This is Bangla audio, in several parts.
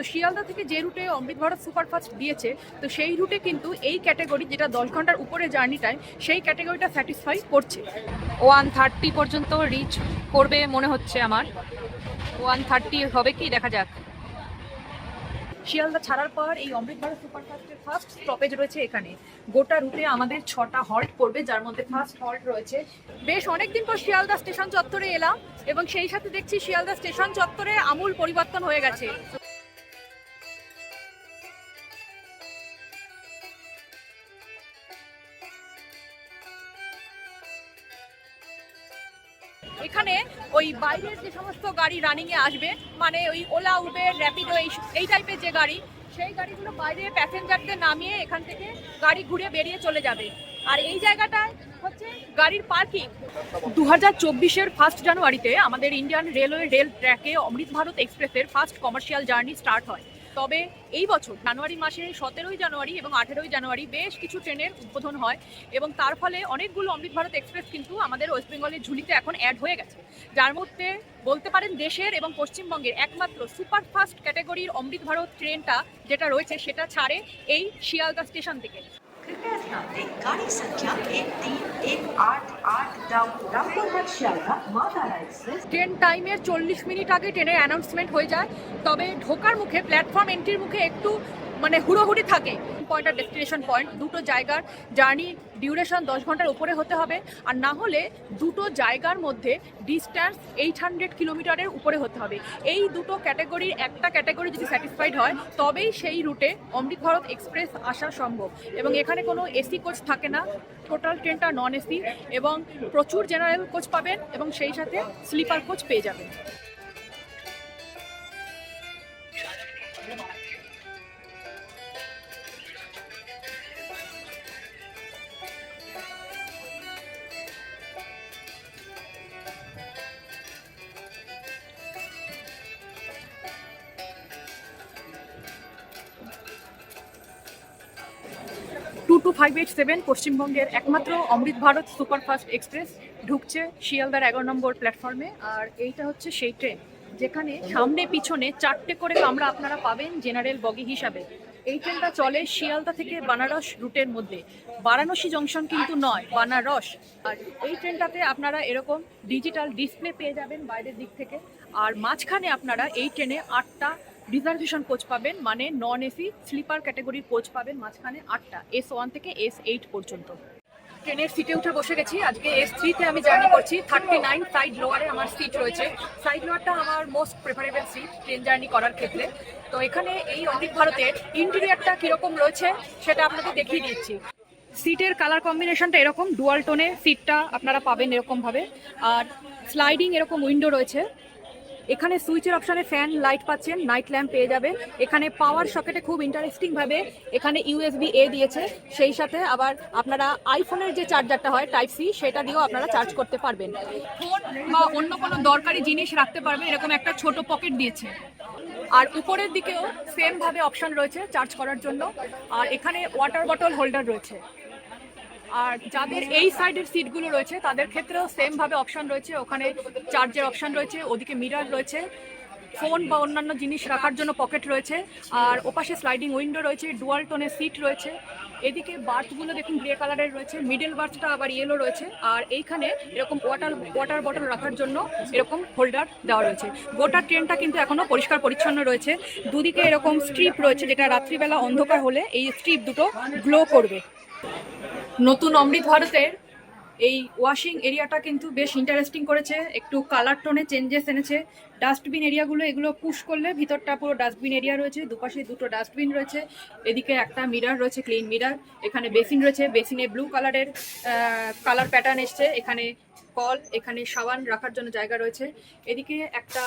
তো শিয়ালদা থেকে যে রুটে অমৃত ভারত সুপারফাস্ট দিয়েছে তো সেই রুটে কিন্তু এই ক্যাটাগরি যেটা দশ ঘণ্টার উপরে জার্নি টাইম সেই ক্যাটাগরিটা স্যাটিসফাই করছে। ওয়ান থার্টি পর্যন্ত রিচ করবে মনে হচ্ছে আমার। ওয়ান থার্টি হবে কি দেখা যাক। শিয়ালদা ছাড়ার পর এই অমৃত ভারত সুপারফাস্টের ফার্স্ট স্টপেজ রয়েছে এখানে। গোটা রুটে আমাদের ছটা হল্ট পড়বে যার মধ্যে ফার্স্ট হল্ট রয়েছে। বেশ অনেকদিন পর শিয়ালদা স্টেশন চত্বরে এলাম এবং সেই সাথে দেখছি শিয়ালদা স্টেশন চত্বরে আমূল পরিবর্তন হয়ে গেছে। এখানে ওই বাইরের যে সমস্ত গাড়ি রানিং এ আসবে মানে ওই ওলা উবের র্যাপিডো এই এই টাইপের যে গাড়ি, সেই গাড়িগুলো বাইরে প্যাসেঞ্জারদের নামিয়ে এখান থেকে গাড়ি ঘুরে বেরিয়ে চলে যাবে। আর এই জায়গাটায় হচ্ছে গাড়ির পার্কিং দু হাজার চব্বিশের ফার্স্ট জানুয়ারিতে আমাদের ইন্ডিয়ান রেলওয়ে রেল ট্র্যাকে অমৃত ভারত এক্সপ্রেসের ফার্স্ট কমার্শিয়াল জার্নি স্টার্ট হয়। তবে এই বছর জানুয়ারি মাসে সতেরোই জানুয়ারি এবং আঠেরোই জানুয়ারি বেশ কিছু ট্রেনের উদ্বোধন হয় এবং তার ফলে অনেকগুলো অমৃত ভারত এক্সপ্রেস কিন্তু আমাদের ওয়েস্ট বেঙ্গলের ঝুলিতে এখন অ্যাড হয়ে গেছে। যার মধ্যে বলতে পারেন দেশের এবং পশ্চিমবঙ্গের একমাত্র সুপারফাস্ট ক্যাটাগরির অমৃত ভারত ট্রেনটা যেটা রয়েছে সেটা ছাড়ে এই শিয়ালদা স্টেশন থেকে। कृपया ध्यान दें गाड़ी संख्या एक तीन एक आठ आठ down Rampurhat Sealdah Matara express train টাইমের চল্লিশ মিনিট আগে ট্রেনের অ্যানাউন্সমেন্ট হয়ে যায় তবে ঢোকার মুখে প্ল্যাটফর্ম এন্ট্রির মুখে একটু মানে হুড়োহুড়ি থাকে। পয়েন্ট আর ডেস্টিনেশন পয়েন্ট দুটো জায়গার জার্নি ডিউরেশন দশ ঘণ্টার উপরে হতে হবে। আর না হলে দুটো জায়গার মধ্যে ডিস্ট্যান্স এইট হান্ড্রেড কিলোমিটারের উপরে হতে হবে। এই দুটো ক্যাটাগরির একটা ক্যাটাগরি যদি স্যাটিসফাইড হয়, তবেই সেই রুটে অমৃত ভারত এক্সপ্রেস আসা সম্ভব। এবং এখানে কোনো এসি কোচ থাকে না। টোটাল ট্রেনটা নন এসি এবং প্রচুর জেনারেল কোচ পাবেন এবং সেই সাথে স্লিপার কোচ পেয়ে যাবেন। টু ফাইভ এইট সেভেন পশ্চিমবঙ্গের একমাত্র অমৃত ভারত সুপারফাস্ট এক্সপ্রেস ঢুকছে শিয়ালদার এগারো নম্বর প্ল্যাটফর্মে আর এইটা হচ্ছে সেই ট্রেন যেখানে সামনে পিছনে চারটে করে কামরা আপনারা পাবেন জেনারেল বগি হিসাবে। এই ট্রেনটা চলে শিয়ালদা থেকে বানারস রুটের মধ্যে। বারাণসী জংশন কিন্তু নয়, বানারস। আর এই ট্রেনটাতে আপনারা এরকম ডিজিটাল ডিসপ্লে পেয়ে যাবেন বাইরের দিক থেকে। আর মাঝখানে আপনারা এই ট্রেনে আটটা রিজার্ভেশন কোচ পাবেন মানে নন এসি স্লিপার ক্যাটাগরির কোচ পাবেন মাঝখানে আটটা এস ওয়ান থেকে এস এইট পর্যন্ত। ট্রেনের সিটে উঠে বসে গেছি, আজকে এস থ্রিতে আমি জার্নি করছি থার্টি নাইন সাইড লোয়ারে আমার সিট রয়েছে। সাইড লোয়ারটা আমার most preferable seat train journey করার ক্ষেত্রে। তো এখানে এই অমৃত ভারতের ইন্টেরিয়ারটা কীরকম রয়েছে, সেটা আপনাদের দেখিয়ে দিচ্ছি। সিটের কালার কম্বিনেশনটা এরকম ডুয়াল টোনে সিটটা আপনারা পাবেন এরকমভাবে। আর স্লাইডিং এরকম উইন্ডো রয়েছে এখানে সুইচের অপশনে ফ্যান, লাইট পাচ্ছেন, নাইট ল্যাম্প পেয়ে যাবেন। এখানে পাওয়ার সকেটে খুব ইন্টারেস্টিং ভাবে এখানে ইউএসবি এ দিয়েছে। সেই সাথে আবার আপনারা আইফোনের যে চার্জারটা হয় টাইপ সি সেটা দিয়েও আপনারা চার্জ করতে পারবেন। ফোন বা অন্য কোনো দরকারি জিনিস রাখতে পারবেন, এরকম একটা ছোট পকেট দিয়েছে। আর উপরের দিকেও সেম ভাবে অপশন রয়েছে চার্জ করার জন্য। আর এখানে ওয়াটার বটল হোল্ডার রয়েছে। আর যাদের এই সাইডের সিটগুলো রয়েছে, তাদের ক্ষেত্রেও সেম ভাবে অপশন রয়েছে। ওখানে চার্জের অপশন রয়েছে, ওদিকে মিরার রয়েছে ফোন বা অন্যান্য জিনিস রাখার জন্য পকেট রয়েছে। আর ওপাশে স্লাইডিং উইন্ডো রয়েছে ডুয়াল টোনের সিট রয়েছে। এদিকে বার্থগুলো দেখুন গ্রে কালারের রয়েছে মিডল বার্থটা আবার ইয়েলো রয়েছে। আর এইখানে এরকম ওয়াটার ওয়াটার বটল রাখার জন্য এরকম হোল্ডার দেওয়া রয়েছে। গোটা ট্রেনটা কিন্তু এখনও পরিষ্কার পরিচ্ছন্ন রয়েছে। দুদিকে এরকম স্ট্রিপ রয়েছে, যেটা রাত্রিবেলা অন্ধকার হলে এই স্ট্রিপ দুটো গ্লো করবে। নতুন অমৃত ভারতের এই ওয়াশিং এরিয়াটা কিন্তু বেশ ইন্টারেস্টিং করেছে। একটু কালার টোনে চেঞ্জেস এনেছে। ডাস্টবিন এরিয়াগুলো এগুলো পুশ করলে ভিতরটা পুরো ডাস্টবিন এরিয়া রয়েছে, দুপাশে দুটো ডাস্টবিন রয়েছে, এদিকে একটা মিরার রয়েছে ক্লিন মিরার এখানে বেসিন রয়েছে বেসিনে ব্লু কালারের কালার প্যাটার্ন এসছে, এখানে কল, এখানে সাবান রাখার জন্য জায়গা রয়েছে। এদিকে একটা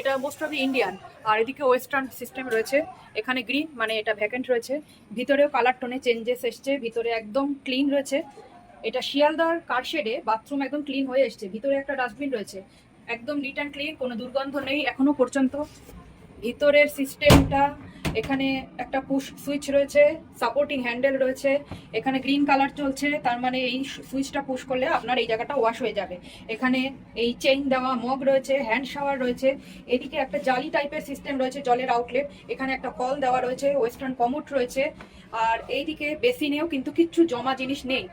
এটা মোস্ট অফ ইন্ডিয়ান আর এদিকে ওয়েস্টার্ন সিস্টেম রয়েছে। এখানে গ্রিন মানে এটা ভ্যাকেন্ট রয়েছে। ভিতরেও কালার টোনে চেঞ্জেস এসছে, ভিতরে একদম ক্লিন রয়েছে। এটা শিয়ালদার কারশেডে বাথরুম একদম ক্লিন হয়ে এসছে। ভিতরে একটা ডাস্টবিন রয়েছে। একদম নিট অ্যান্ড ক্লিন কোনো দুর্গন্ধ নেই এখনও পর্যন্ত। ভিতরের সিস্টেমটা এখানে একটা পুশ সুইচ রয়েছে সাপোর্টিং হ্যান্ডেল রয়েছে, এখানে গ্রিন কালার চলছে, তার মানে এই সুইচটা পুশ করলে আপনার এই জায়গাটা ওয়াশ হয়ে যাবে। এখানে এই চেইন দেওয়া মগ রয়েছে হ্যান্ড শাওয়ার রয়েছে, এদিকে একটা জালি টাইপের সিস্টেম রয়েছে জলের আউটলেট এখানে একটা কল দেওয়া রয়েছে ওয়েস্টার্ন কমোট রয়েছে, আর এইদিকে বেসিনেও কিন্তু কিচ্ছু জমা জিনিস নেই।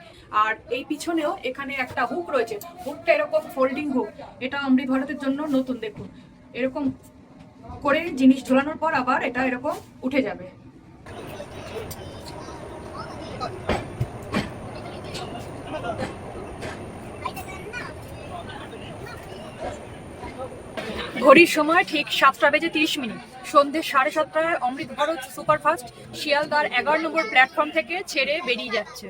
আর এই পিছনেও এখানে একটা হুক রয়েছে হুকটা এরকম ফোল্ডিং হুক এটা অমৃত ভারতের জন্য নতুন, দেখুন, এরকম করে জিনিস ঝোলানোর পর আবার এটা এরকম উঠে যাবে। ঘড়ির সময় ঠিক সাতটা বেজে তিরিশ মিনিট। সন্ধ্যে সাড়ে সাতটায় অমৃত ভারত সুপারফাস্ট শিয়ালদার এগারো নম্বর প্ল্যাটফর্ম থেকে ছেড়ে বেরিয়ে যাচ্ছে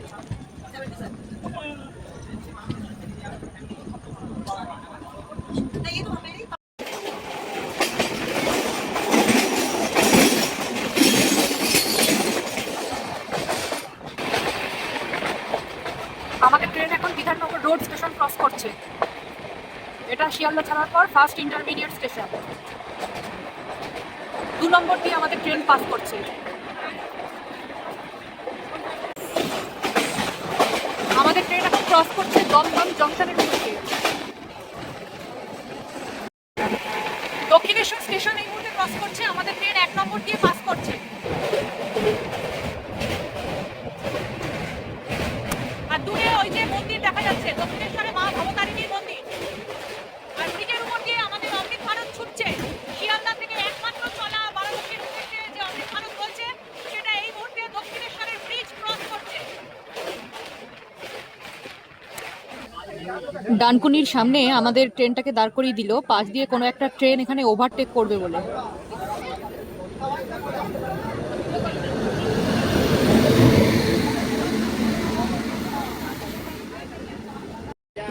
আমাদের ট্রেন এখন বিধাননগর রোড স্টেশন ক্রস করছে। এটা শিয়ালদা ছাড়ার পর ফার্স্ট ইন্টারমিডিয়েট স্টেশন দু নম্বর দিয়ে আমাদের ট্রেন পাস করছে। আমাদের ট্রেন এখন ক্রস করছে দমদম জংশনের দিকে দক্ষিণেশ্বর স্টেশন এই মুহূর্তে ক্রস করছে আমাদের ট্রেন এক নম্বর দিয়ে পাস করছে আর দূরে ওই যে মন্দির দেখা যাচ্ছে। দক্ষিণেশ্বরে মা ভবতারিণীর মন্দির। আর ব্রিজের উপর দিয়ে আমাদের অমৃত ভারত ছুটছে। শিয়ালদা থেকে একমাত্র চলা যে অমৃত ভারত সেটা এই মুহূর্তে দক্ষিণেশ্বরের ব্রিজ ক্রস করছে। ডানকুনির সামনে আমাদের ট্রেনটাকে দাঁড় করিয়ে দিল। পাশ দিয়ে কোনো একটা ট্রেন এখানে ওভারটেক করবে বলে।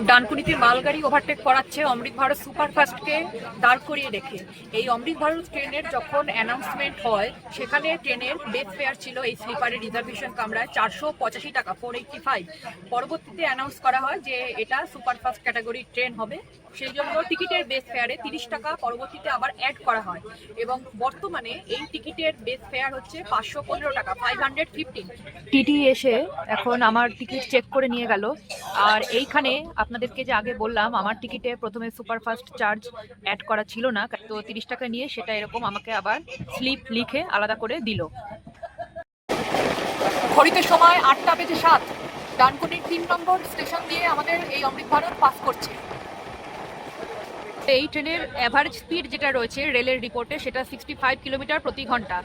ডানকুনিতে মালগাড়ি ওভারটেক করাচ্ছে অমৃত ভারত সুপারফাস্টকে দাঁড় করিয়ে রেখে। এই অমৃত ভারত ট্রেনের যখন অ্যানাউন্সমেন্ট হয়, সেখানে ট্রেনের বেস ফেয়ার ছিল এই স্লিপারের রিজার্ভেশন কামরায় চারশো পঁচাশি টাকা ফোর এইটটি ফাইভ পরবর্তীতে অ্যানাউন্স করা হয় যে এটা সুপারফাস্ট ক্যাটাগরির ট্রেন হবে। সেই জন্য টিকিটের বেস ফেয়ারে তিরিশ টাকা পরবর্তীতে আবার অ্যাড করা হয়। এবং বর্তমানে এই টিকিটের বেস ফেয়ার হচ্ছে পাঁচশো পনেরো টাকা ফাইভ হান্ড্রেড ফিফটিন টিটি এসে এখন আমার টিকিট চেক করে নিয়ে গেল। আর এইখানে আপনাদেরকে যে আগে বললাম, আমার টিকিটে প্রথমে সুপারফাস্ট চার্জ অ্যাড করা ছিল না, তো তিরিশ টাকা নিয়ে সেটা এরকম আমাকে আবার স্লিপ লিখে আলাদা করে দিল। ঘড়িতে সময় আটটা বেজে সাত। ডানকুনির তিন নম্বর স্টেশন দিয়ে আমাদের এই অমৃত ভারত পাস করছে। এই ট্রেনের অ্যাভারেজ স্পিড যেটা রয়েছে রেলের রিপোর্টে সেটা সিক্সটি ফাইভ কিলোমিটার প্রতি ঘণ্টা।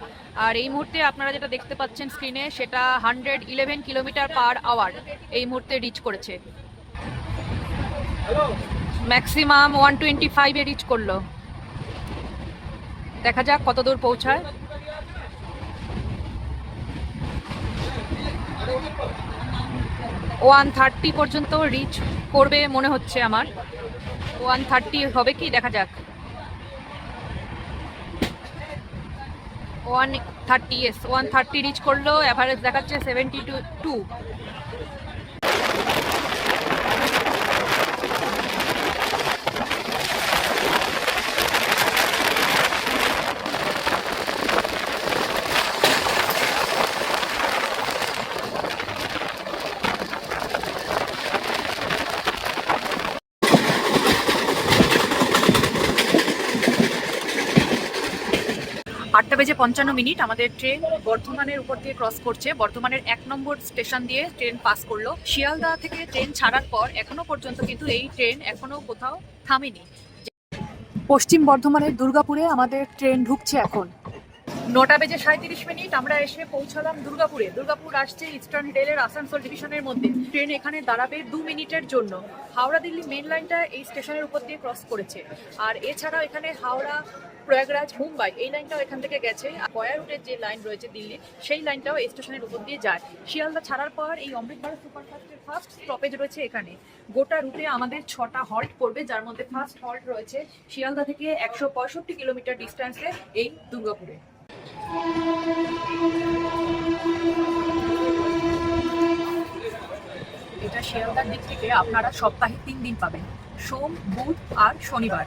আর এই মুহূর্তে আপনারা যেটা দেখতে পাচ্ছেন স্ক্রিনে সেটা hundred eleven kilometre per hour এই মুহূর্তে রিচ করেছে। ম্যাক্সিমাম ওয়ান টোয়েন্টি ফাইভে রিচ করল। দেখা যাক কত দূর পৌঁছায়। ওয়ান থার্টি পর্যন্ত রিচ করবে মনে হচ্ছে আমার। ওয়ান থার্টি হবে কি? দেখা যাক। One thirty S one thirty reach করল অ্যাভারেজ দেখাচ্ছে সেভেন্টি টু টু আটটা বেজে পঞ্চান্ন মিনিট আমাদের ট্রেন বর্ধমানের উপর দিয়ে ক্রস করছে। বর্ধমানের এক নম্বর স্টেশন দিয়ে ট্রেন পাস করল। শিয়ালদা থেকে ট্রেন ছাড়ার পর এখনও পর্যন্ত কিন্তু এই ট্রেন এখনও কোথাও থামেনি। পশ্চিম বর্ধমানের দুর্গাপুরে আমাদের ট্রেন ঢুকছে এখন। নটা বেজে সাঁত্রিশ মিনিট, আমরা এসে পৌঁছালাম দুর্গাপুরে। দুর্গাপুর আসছে ইস্টার্ন রেলের আসানসোল ডিভিশনের মধ্যে। ট্রেন এখানে দাঁড়াবে দু মিনিটের জন্য। হাওড়া দিল্লি মেন লাইনটা এই স্টেশনের উপর দিয়ে ক্রস করেছে। আর এছাড়াও এখানে হাওড়া প্রয়াগরাজ, মুম্বাই, এই লাইনটাও এখান থেকে গেছে। গয়া রুটের যে লাইন রয়েছে দিল্লি সেই লাইনটাও এই স্টেশনের উপর দিয়ে যায়। শিয়ালদা ছাড়ার পর এই অমৃত ভারত সুপারফাস্টের ফার্স্ট স্টপেজ রয়েছে এখানে। গোটা রুটে আমাদের ছটা হল্ট পড়বে, যার মধ্যে ফার্স্ট হল্ট রয়েছে শিয়ালদা থেকে একশো পঁয়ষট্টি কিলোমিটার ডিস্টেন্সে এই দুর্গাপুরে। এটা শিয়ালদার দিক থেকে আপনারা সপ্তাহে তিন দিন পাবেন, সোম, বুধ আর শনিবার।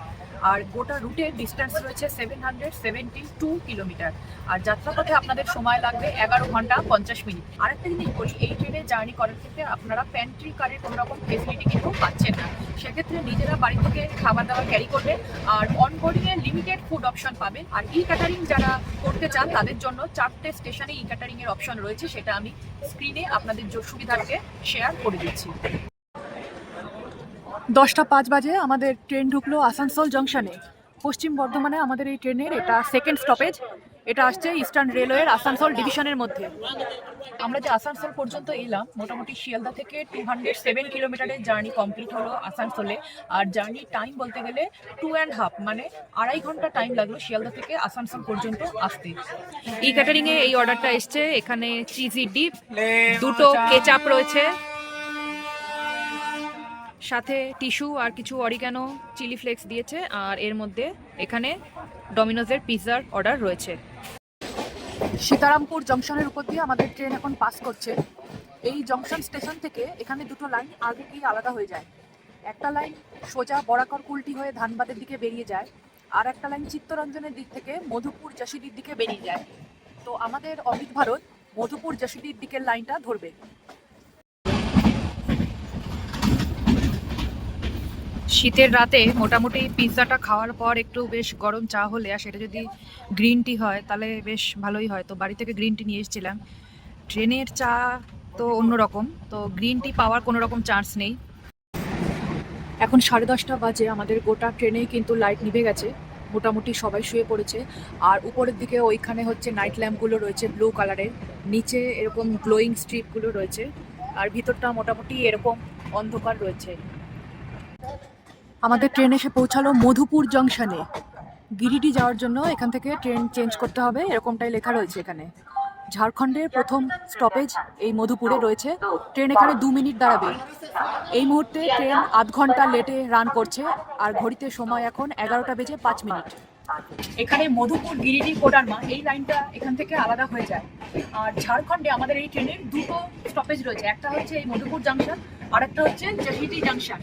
আর গোটা রুটের ডিস্টেন্স রয়েছে seven hundred seventy two kilometre আর যাত্রাপথে আপনাদের সময় লাগবে এগারো ঘণ্টা পঞ্চাশ মিনিট। আরেকটা জিনিস বলি, এই ট্রেনে জার্নি করার ক্ষেত্রে আপনারা প্যান্ট্রি কারের কোনো রকম ফেসিলিটি কিন্তু পাচ্ছেন না। সেক্ষেত্রে নিজেরা বাড়ি থেকে খাবার দাবার ক্যারি করবেন আর অনবোর্ডিংয়ে লিমিটেড ফুড অপশন পাবেন। আর ই ক্যাটারিং যারা করতে চান, তাদের জন্য চারটে স্টেশনে ই ক্যাটারিং এর অপশন রয়েছে, সেটা আমি স্ক্রিনে আপনাদের সুবিধার্থে শেয়ার করে দিচ্ছি। দশটা পাঁচ বাজে আমাদের ট্রেন ঢুকলো আসানসোল জংশনে। পশ্চিম বর্ধমানে আমাদের এই ট্রেনের এটা সেকেন্ড স্টপেজ এটা আসছে ইস্টার্ন রেলওয়ের আসানসোল ডিভিশনের মধ্যে। আমরা যে আসানসোল পর্যন্ত এলাম, মোটামুটি শিয়ালদা থেকে টু হান্ড্রেড সেভেন কিলোমিটারের জার্নি কমপ্লিট হলো আসানসোলে। আর জার্নি টাইম বলতে গেলে টু অ্যান্ড হাফ মানে আড়াই ঘণ্টা টাইম লাগল শিয়ালদা থেকে আসানসোল পর্যন্ত আসতে। ই ক্যাটারিংয়ে এই অর্ডারটা এসছে, এখানে চিজি ডিপ দুটো কেচাপ রয়েছে। সাথে টিস্যু আর কিছু অরিগানো চিলি ফ্লেক্স দিয়েছে আর এর মধ্যে এখানে ডমিনোজের পিৎজার অর্ডার রয়েছে। সীতারামপুর জংশনের উপর দিয়ে আমাদের ট্রেন এখন পাস করছে। এই জংশন স্টেশন থেকে এখানে দুটো লাইন আগে গিয়ে আলাদা হয়ে যায়। একটা লাইন সোজা বরাকর কুলটি হয়ে ধানবাদের দিকে বেরিয়ে যায় আর একটা লাইন চিত্তরঞ্জনের দিক থেকে মধুপুর জাসিদির দিকে বেরিয়ে যায়। তো আমাদের অমিত ভারত মধুপুর জাসিদির দিকের লাইনটা ধরবে। শীতের রাতে মোটামুটি পিৎজাটা খাওয়ার পর একটু বেশ গরম চা হলে, আর সেটা যদি গ্রিন টি হয় তাহলে বেশ ভালোই হয়। তো বাড়ি থেকে গ্রিন টি নিয়ে এসেছিলাম। ট্রেনের চা তো অন্যরকম, তো গ্রিন টি পাওয়ার কোনো রকম চান্স নেই। এখন সাড়ে দশটা বাজে, আমাদের গোটা ট্রেনেই কিন্তু লাইট নিভে গেছে। মোটামুটি সবাই শুয়ে পড়েছে। আর উপরের দিকে ওইখানে হচ্ছে নাইট ল্যাম্পগুলো রয়েছে ব্লু কালারের। নিচে এরকম গ্লোয়িং স্ট্রিপগুলো রয়েছে। আর ভিতরটা মোটামুটি এরকম অন্ধকার রয়েছে। আমাদের ট্রেন এসে পৌঁছালো মধুপুর জংশনে গিরিডি যাওয়ার জন্য এখান থেকে ট্রেন চেঞ্জ করতে হবে, এরকমটাই লেখা রয়েছে এখানে। ঝাড়খণ্ডের প্রথম স্টপেজ এই মধুপুরে রয়েছে। ট্রেন এখানে দু মিনিট দাঁড়াবে। এই মুহূর্তে ট্রেন আধ ঘণ্টা লেটে রান করছে, আর ঘড়িতে সময় এখন এগারোটা বেজে পাঁচ মিনিট। এখানে মধুপুর গিরিডি কোডারমা, এই লাইনটা এখান থেকে আলাদা হয়ে যায়। আর ঝাড়খণ্ডে আমাদের এই ট্রেনের দুটো স্টপেজ রয়েছে। একটা হচ্ছে এই মধুপুর জাংশন আর একটা হচ্ছে জহিদি জাংশন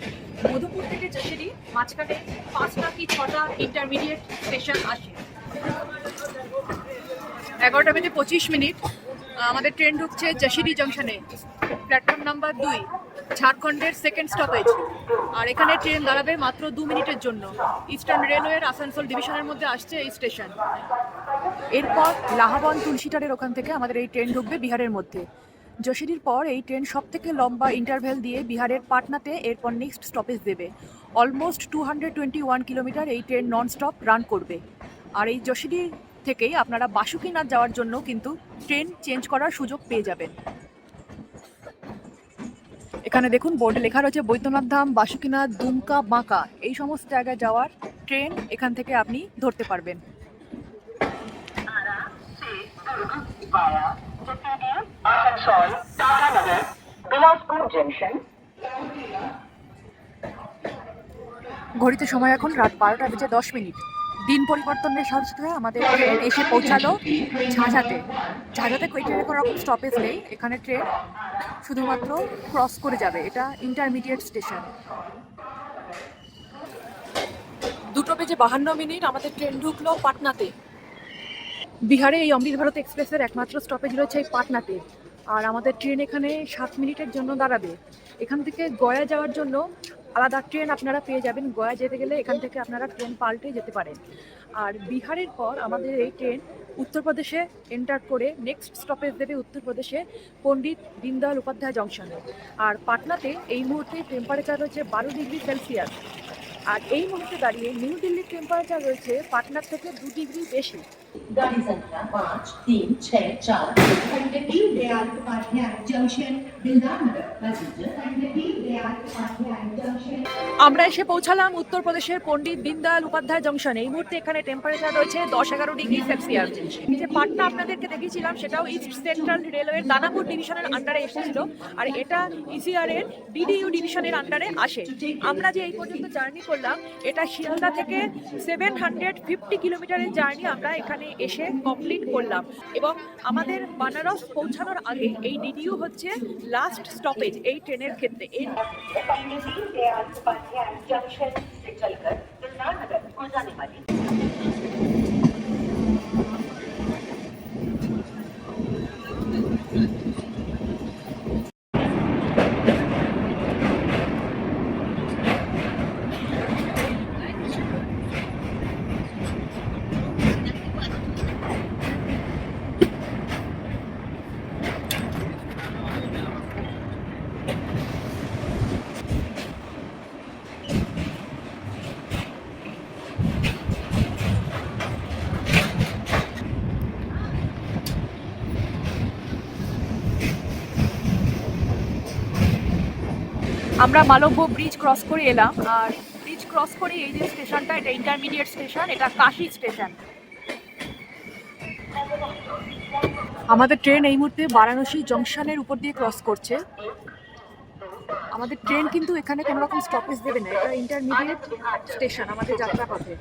মধুপুর থেকে জহিদি মাঝখানে পাঁচটা কি ছটা ইন্টারমিডিয়েট স্টেশন আসে। এগারোটা বেজে পঁচিশ মিনিট, আমাদের ট্রেন ঢুকছে জশিডি জংশনে প্ল্যাটফর্ম নাম্বার দুই। ঝাড়খণ্ডের সেকেন্ড স্টপেজ আর এখানে ট্রেন দাঁড়াবে মাত্র দু মিনিটের জন্য। ইস্টার্ন রেলওয়ের আসানসোল ডিভিশনের মধ্যে আসছে এই স্টেশন এরপর লাহাবন তুলসিটারের ওখান থেকে আমাদের এই ট্রেন ঢুকবে বিহারের মধ্যে। যশোরির পর এই ট্রেন সব থেকে লম্বা ইন্টারভেল দিয়ে বিহারের পাটনাতে এরপর নেক্সট স্টপেজ দেবে। Almost two hundred twenty one kilometre এই ট্রেন নন স্টপ রান করবে। আর এই যশোরি থেকেই আপনারা বাসুকিনাথ যাওয়ার জন্য কিন্তু ট্রেন চেঞ্জ করার সুযোগ পেয়ে যাবেন। এখানে দেখুন বোর্ডে লেখা রয়েছে বৈদ্যনাথ ধাম, বাসুকিনাথ, দুমকা, বাঁকা। এই সমস্ত জায়গায় যাওয়ার ট্রেন এখান থেকে আপনি ধরতে পারবেন। ঘড়িতে সময় এখন রাত বারোটা বেজে দশ মিনিট। দিন পরিবর্তনের সাথে আমাদের ট্রেন এসে পৌঁছালো ঝাঁঝাতে। ঝাঁঝাতে ওই ট্রেনে কোনো রকম স্টপেজ নেই। এখানে ট্রেন শুধুমাত্র ক্রস করে যাবে। এটা ইন্টারমিডিয়েট স্টেশন দুটো বেজে বাহান্ন মিনিট আমাদের ট্রেন ঢুকলো পাটনাতে। বিহারে এই অমৃত ভারত এক্সপ্রেসের একমাত্র স্টপেজ রয়েছে এই পাটনাতে। আর আমাদের ট্রেন এখানে সাত মিনিটের জন্য দাঁড়াবে। এখান থেকে গয়া যাওয়ার জন্য আলাদা ট্রেন আপনারা পেয়ে যাবেন। গয়া যেতে গেলে এখান থেকে আপনারা ট্রেন পাল্টে যেতে পারেন। আর বিহারের পর আমাদের এই ট্রেন উত্তরপ্রদেশে এন্টার করে নেক্সট স্টপেজ দেবে উত্তরপ্রদেশে পণ্ডিত দীনদয়াল উপাধ্যায় জংশনে। আর পাটনাতে এই মুহূর্তে টেম্পারেচার রয়েছে বারো ডিগ্রি সেলসিয়াস আর এই মুহূর্তে দাঁড়িয়ে নিউ দিল্লির টেম্পারেচার রয়েছে পাটনার থেকে দু ডিগ্রি বেশি। गाड़ी संख्या पाँच तीन छः चार खंडपी दयाल उपाध्याय जंक्शन दिलदार नगर पैसेंजर खंडपी दयाल उपाध्याय जंक्शन আমরা এসে পৌঁছালাম উত্তরপ্রদেশের পণ্ডিত দীনদয়াল উপাধ্যায় জংশন এই মুহূর্তে এখানে টেম্পারেচার রয়েছে দশ এগারো ডিগ্রি সেলসিয়াস যে পাটনা আপনাদেরকে দেখিয়েছিলাম সেটাও ইস্ট সেন্ট্রাল রেলওয়ের দানাপুর ডিভিশনের আন্ডারে এসেছিল আর এটা ইসিআর এর বিডিইউ ডিভিশনের আন্ডারে আসে আমরা যে এই পর্যন্ত জার্নি করলাম এটা শিয়ালদা থেকে সেভেন হান্ড্রেড ফিফটি কিলোমিটারের জার্নি আমরা এখানে এসে কমপ্লিট করলাম এবং আমাদের বানারস পৌঁছানোর আগে এই ডিডিও হচ্ছে লাস্ট স্টপেজ এই ট্রেনের ক্ষেত্রে। এই Panditi Dayal আমরা মালব্য ব্রিজ ক্রস করে এলাম, আর ব্রিজ ক্রস করে এই যে স্টেশনটা, এটা ইন্টারমিডিয়েট স্টেশন এটা কাশি স্টেশন আমাদের ট্রেন এই মুহূর্তে বারাণসী জংশনের উপর দিয়ে ক্রস করছে। আমাদের ট্রেন কিন্তু এখানে কোনো রকম স্টপেজ দেবে না, এটা ইন্টারমিডিয়েট স্টেশন আমাদের যাত্রাপথে।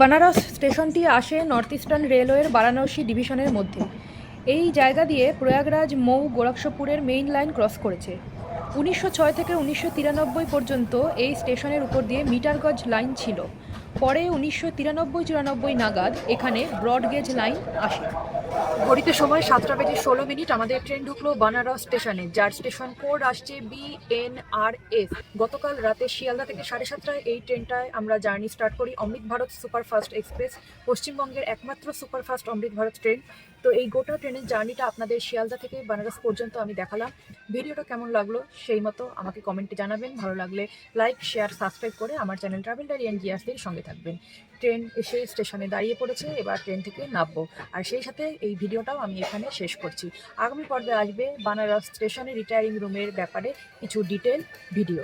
বানারস স্টেশনটি আসে নর্থ ইস্টার্ন রেলওয়ের বারাণসী ডিভিশনের মধ্যে। এই জায়গা দিয়ে প্রয়াগরাজ, মৌ, গোরক্ষপুরের মেইন লাইন ক্রস করেছে। উনিশশো ছয় থেকে উনিশশো তিরানব্বই পর্যন্ত এই স্টেশনের উপর দিয়ে মিটার গজ লাইন ছিল। পরে উনিশশো তিরানব্বই চুরানব্বই নাগাদ এখানে ব্রডগেজ লাইন আসে। ঘড়িতে সময় সাতটা বেজে ষোলো মিনিট আমাদের ট্রেন ঢুকলো বানারস স্টেশনে, যার স্টেশন কোড আসছে বি এন আর এস গতকাল রাতে শিয়ালদা থেকে সাড়ে সাতটায় এই ট্রেনটায় আমরা জার্নি স্টার্ট করি অমৃত ভারত সুপারফাস্ট এক্সপ্রেস, পশ্চিমবঙ্গের একমাত্র সুপারফাস্ট অমৃত ভারত ট্রেন। তো এই গোটা ট্রেনের জার্নিটা আপনাদের শিয়ালদা থেকে বানারস পর্যন্ত আমি দেখালাম। ভিডিওটা কেমন লাগল সেই মতো আমাকে কমেন্টে জানাবেন। ভালো লাগলে লাইক শেয়ার সাবস্ক্রাইব করে আমার চ্যানেল ট্রাভেল ডারি অ্যান্ড জিয়াসদের সঙ্গে থাকবেন। ট্রেন এসে স্টেশনে দাঁড়িয়ে পড়েছে, এবার ট্রেন থেকে নামবো। আর সেই সাথে এই ভিডিওটাও আমি এখানে শেষ করছি। আগামী পর্বে আসবে বানারস স্টেশনে রিটায়ারিং রুমের ব্যাপারে কিছু ডিটেল ভিডিও